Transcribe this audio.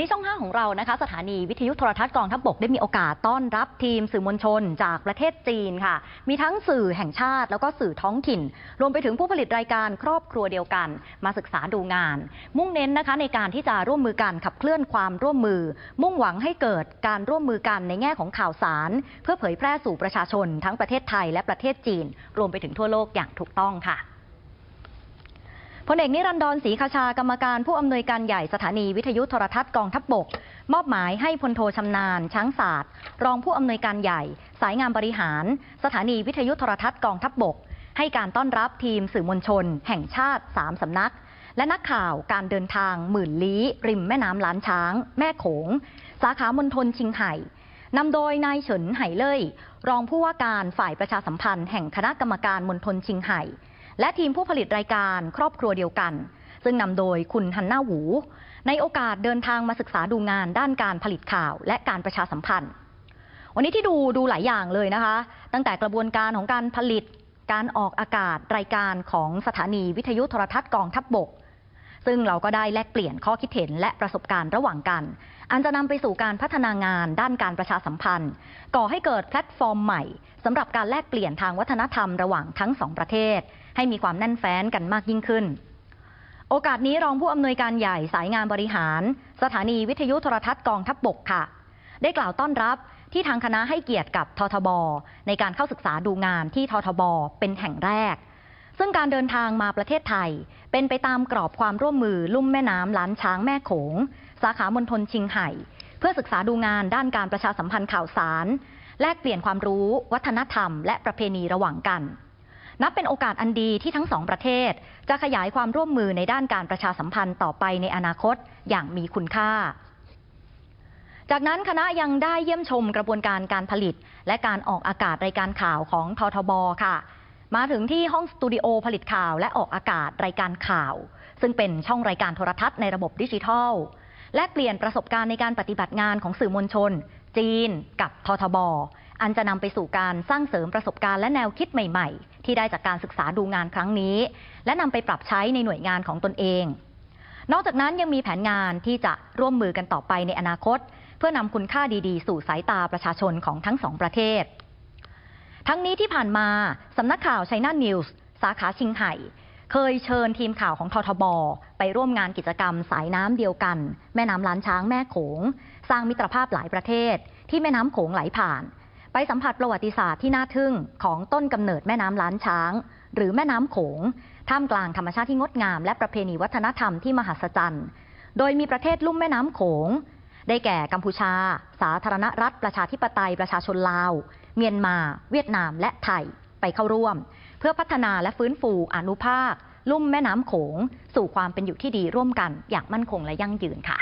นี้ช่อง 5 ของเรานะคะ สถานีวิทยุโทรทัศน์กองทัพบกได้มีโอกาสต้อนรับทีมสื่อมวลชนจากประเทศจีนค่ะ มีทั้งสื่อแห่งชาติแล้วก็สื่อท้องถิ่น รวมไปถึงผู้ผลิตรายการครอบครัวเดียวกัน มาศึกษาดูงาน มุ่งเน้นนะคะในการที่จะร่วมมือกันขับเคลื่อนความร่วมมือ มุ่งหวังให้เกิดการร่วมมือกันในแง่ของข่าวสาร เพื่อเผยแพร่สู่ประชาชนทั้งประเทศไทยและประเทศจีน รวมไปถึงทั่วโลกอย่างถูกต้องค่ะ พลเอกนิรันดรศรีคชากรรมการผู้อำนวยการใหญ่สถานีวิทยุโทรทัศน์กองทัพบบก มอบหมายให้พลโทชำนาญ ช้างศาสตร์ รองผู้อำนวยการใหญ่ สายงานบริหาร สถานีวิทยุโทรทัศน์กองทัพบบก ให้การต้อนรับทีมสื่อมวลชน แห่งชาติสามสำนัก และนักข่าวการเดินทางหมื่นลี้ ริมแม่น้ำล้านช้าง แม่โขง สาขามณฑลชิงไห่นำโดยนายเฉินไหเล่ย รองผู้ว่าการฝ่ายประชาสัมพันธ์แห่งคณะกรรมการมณฑลชิงไห่ และทีมผู้ผลิตรายการครอบครัวเดียวกัน ซึ่งนำโดยคุณฮันน่าหวู ในโอกาสเดินทางมาศึกษาดูงานด้านการผลิตข่าว และการประชาสัมพันธ์ วันนี้ที่ดูดูหลายอย่างเลยนะคะ ตั้งแต่กระบวนการของการผลิตการออกอากาศรายการของสถานีวิทยุโทรทัศน์กองทัพบบก ซึ่งเราก็ได้แลกเปลี่ยนข้อคิดเห็นและประสบการณ์ระหว่างกัน อันจะนำไปสู่การพัฒนางานด้านการประชาสัมพันธ์ ก่อให้เกิดแพลตฟอร์มใหม่ สำหรับการแลกเปลี่ยนทางวัฒนธรรมระหว่างทั้งสองประเทศ ให้มีความแน่นแฟ้นกันมากยิ่งขึ้น โอกาสนี้รองผู้อำนวยการใหญ่สายงานบริหาร สถานีวิทยุโทรทัศน์กองทัพบบกค่ะ ได้กล่าวต้อนรับที่ทางคณะให้เกียรติกับททบ ในการเข้าศึกษาดูงานที่ททบ เป็นแห่งแรก ซึ่งการเดินทางมาประเทศไทย เป็นไปตามกรอบความร่วมมือลุ่มแม่น้ำล้านช้างแม่โขง สาขามณฑลชิงไห่ เพื่อศึกษาดูงานด้านการประชาสัมพันธ์ข่าวสาร แลกเปลี่ยนความรู้ วัฒนธรรม และประเพณีระหว่างกัน นับเป็นโอกาสอันดีที่ทั้งสองประเทศ จะขยายความร่วมมือในด้านการประชาสัมพันธ์ต่อไปในอนาคตอย่างมีคุณค่า จากนั้นคณะยังได้เยี่ยมชมกระบวนการการผลิต และการออกอากาศรายการข่าวของททบค่ะ มาถึงที่ห้องสตูดิโอผลิตข่าวและออกอากาศรายการข่าว ซึ่งเป็นช่องรายการโทรทัศน์ในระบบดิจิทัลและเปลี่ยนประสบการณ์ในการปฏิบัติงานของสื่อมวลชน จีน กับททบ อันจะนำไปสู่การสร้างเสริมประสบการณ์และแนวคิดใหม่ ๆ ที่ได้จากการศึกษาดูงานครั้งนี้ และนำไปปรับใช้ในหน่วยงานของตนเอง นอกจากนั้นยังมีแผนงานที่จะร่วมมือกันต่อไปในอนาคต เพื่อนำคุณค่าดีๆ สู่สายตาประชาชนของทั้งสองประเทศ ทั้งนี้ที่ผ่านมาสำนักข่าวไชน่านิวส์สาขาชิงไห่เคยเชิญทีมข่าวของททบ ไปร่วมงานกิจกรรมสายน้ำเดียวกัน แม่น้ำล้านช้างแม่โขง สร้างมิตรภาพหลายประเทศ ที่แม่น้ำโขงไหลผ่าน ไปสัมผัสประวัติศาสตร์ที่น่าทึ่งของต้นกำเนิดแม่น้ำล้านช้าง หรือแม่น้ำโขง ท่ามกลางธรรมชาติที่งดงาม และประเพณีวัฒนธรรมที่มหัศจรรย์ โดยมีประเทศลุ่มแม่น้ำโขง ได้แก่กัมพูชา สาธารณรัฐ ประชาธิปไตย ประชาชนลาว เมียนมา เวียดนาม และไทยไปเข้าร่วม เพื่อพัฒนาและฟื้นฟูอนุภาค ลุ่มแม่น้ำโขง สู่ความเป็นอยู่ที่ดีร่วมกันอย่างมั่นคงและยั่งยืนค่ะ